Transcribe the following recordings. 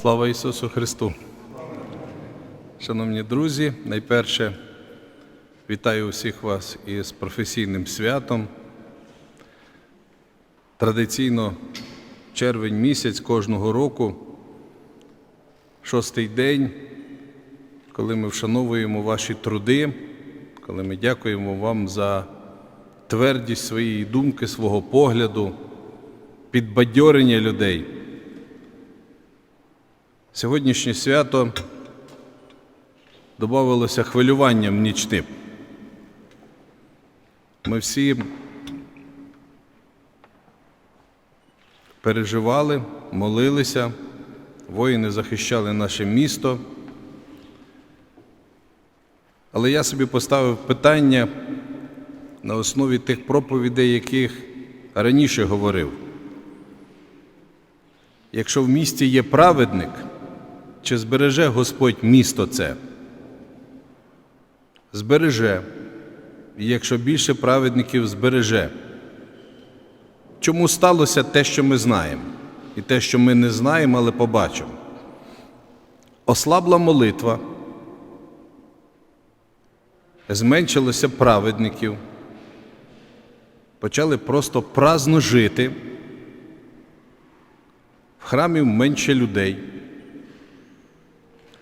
Слава Ісусу Христу! Шановні друзі, найперше вітаю усіх вас із професійним святом. Традиційно червень місяць кожного року, шостий день, коли ми вшановуємо ваші труди, коли ми дякуємо вам за твердість своєї думки, свого погляду, підбадьорення людей. Сьогоднішнє свято додавалося хвилюванням нічним. Ми всі переживали, молилися, воїни захищали наше місто. Але я собі поставив питання на основі тих проповідей, яких раніше говорив. Якщо в місті є праведник, чи збереже Господь місто це? Збереже. І якщо більше праведників збереже. Чому сталося те, що ми знаємо, і те, що ми не знаємо, але побачимо? Ослабла молитва, зменшилося праведників, почали просто праздно жити, в храмі менше людей.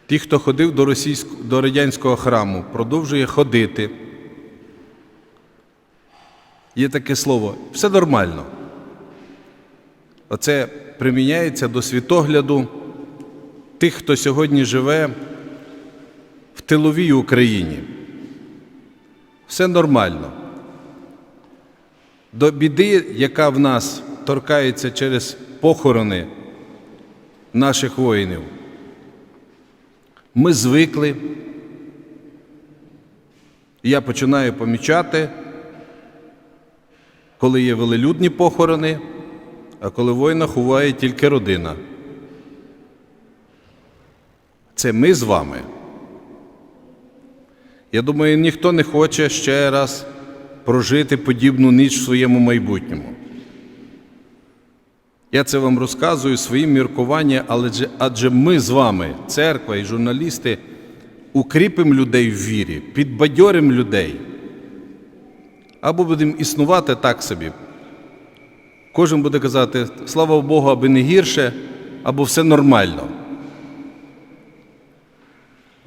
Ті, хто ходив до, російського, до радянського храму, продовжує ходити. Є таке слово, все нормально. Оце приміняється до світогляду тих, хто сьогодні живе в тиловій Україні. Все нормально. До біди, яка в нас торкається через похорони наших воїнів. Ми звикли. Я починаю помічати, коли є велелюдні похорони, а коли воїна ховає тільки родина. Це ми з вами. Я думаю, ніхто не хоче ще раз прожити подібну ніч в своєму майбутньому. Я це вам розказую своїм міркуванням, але адже ми з вами, церква і журналісти, укріпимо людей в вірі, підбадьоримо людей. Або будемо існувати так собі. Кожен буде казати, слава Богу, аби не гірше, або все нормально.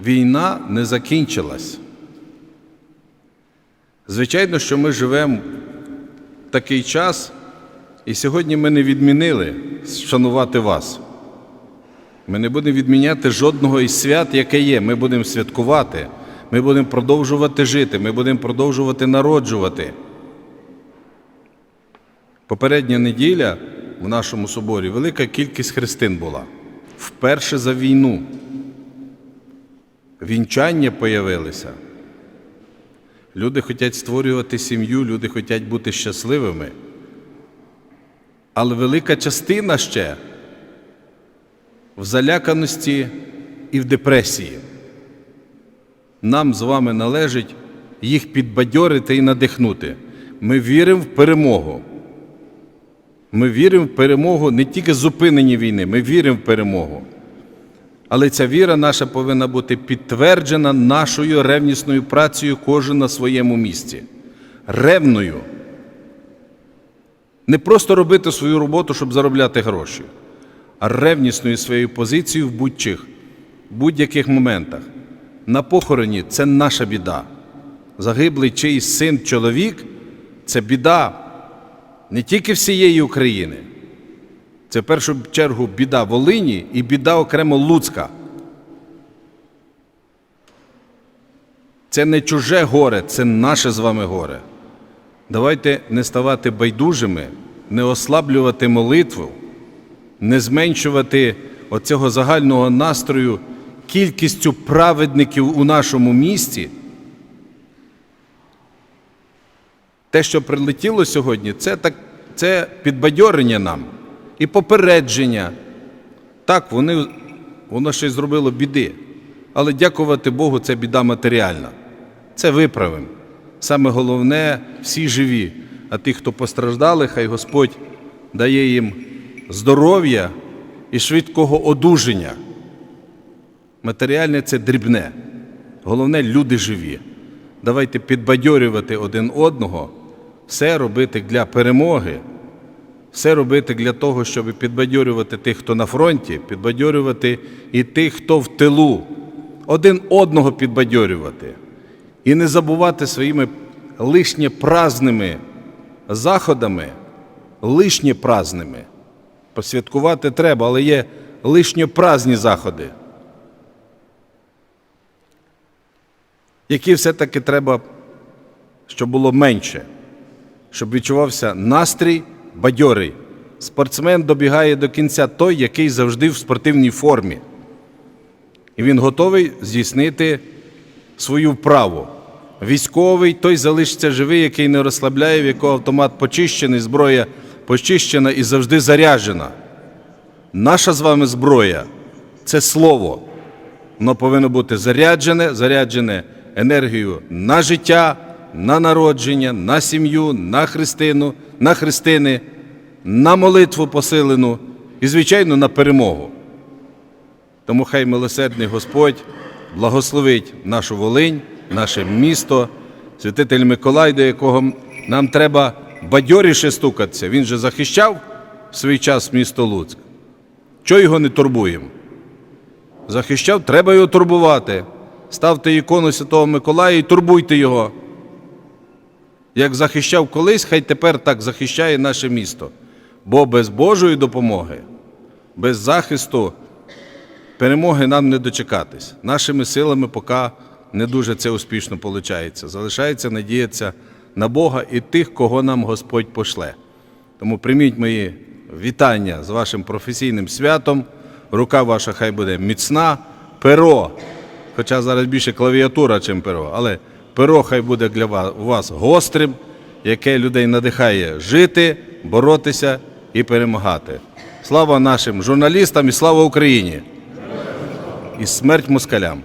Війна не закінчилась. Звичайно, що ми живемо в такий час, і сьогодні ми не відмінили шанувати вас. Ми не будемо відміняти жодного із свят, яке є. Ми будемо святкувати, ми будемо продовжувати жити, ми будемо продовжувати народжувати. Попередня неділя в нашому соборі велика кількість христин була. Вперше за війну. Вінчання появилися. Люди хочуть створювати сім'ю, люди хочуть бути щасливими. Але велика частина ще в заляканості і в депресії. Нам з вами належить їх підбадьорити і надихнути. Ми віримо в перемогу. Ми віримо в перемогу не тільки зупинення війни, ми віримо в перемогу. Але ця віра наша повинна бути підтверджена нашою ревнісною працею кожен на своєму місці. Ревною. Не просто робити свою роботу, щоб заробляти гроші, а ревнісною своєю позицією в будь-чих, будь-яких моментах. На похороні це наша біда. Загиблий чийсь син, чоловік це біда не тільки всієї України. Це в першу чергу біда Волині і біда окремо Луцька. Це не чуже горе, це наше з вами горе. Давайте не ставати байдужими, не ослаблювати молитву, не зменшувати оцього загального настрою кількістю праведників у нашому місті. Те, що прилетіло сьогодні, це, так, це підбадьорення нам і попередження. Так, вони, воно ще й зробило біди. Але дякувати Богу, це біда матеріальна. Це виправимо. Саме головне, всі живі. А ті, хто постраждали, хай Господь дає їм здоров'я і швидкого одужання. Матеріальне це дрібне. Головне люди живі. Давайте підбадьорювати один одного, все робити для перемоги, все робити для того, щоб підбадьорювати тих, хто на фронті, підбадьорювати і тих, хто в тилу, один одного підбадьорювати. І не забувати своїми лишнє праздними заходами, лишнє праздними. Посвяткувати треба, але є лишньо праздні заходи, які все-таки треба, щоб було менше, щоб відчувався настрій бадьорий. Спортсмен добігає до кінця той, який завжди в спортивній формі. І він готовий здійснити свою вправу. Військовий той залишиться живий, який не розслабляє, в якого автомат почищений, зброя почищена і завжди заряджена. Наша з вами зброя це слово. Воно повинно бути заряджене, заряджене енергією на життя, на народження, на сім'ю, на христину, на христини, на молитву посилену і, звичайно, на перемогу. Тому хай милосердний Господь благословить нашу Волинь, наше місто, святитель Миколай, до якого нам треба бадьоріше стукатися. Він же захищав в свій час місто Луцьк. Чого його не турбуємо? Захищав, треба його турбувати. Ставте ікону Святого Миколая і турбуйте його. Як захищав колись, хай тепер так захищає наше місто. Бо без Божої допомоги, без захисту перемоги нам не дочекатись. Нашими силами поки не дуже це успішно виходить. Залишається надіятися на Бога і тих, кого нам Господь пошле. Тому прийміть мої вітання з вашим професійним святом. Рука ваша хай буде міцна, перо, хоча зараз більше клавіатура, ніж перо, але перо хай буде для вас, у вас гострим, яке людей надихає жити, боротися і перемагати. Слава нашим журналістам і слава Україні! І смерть москалям!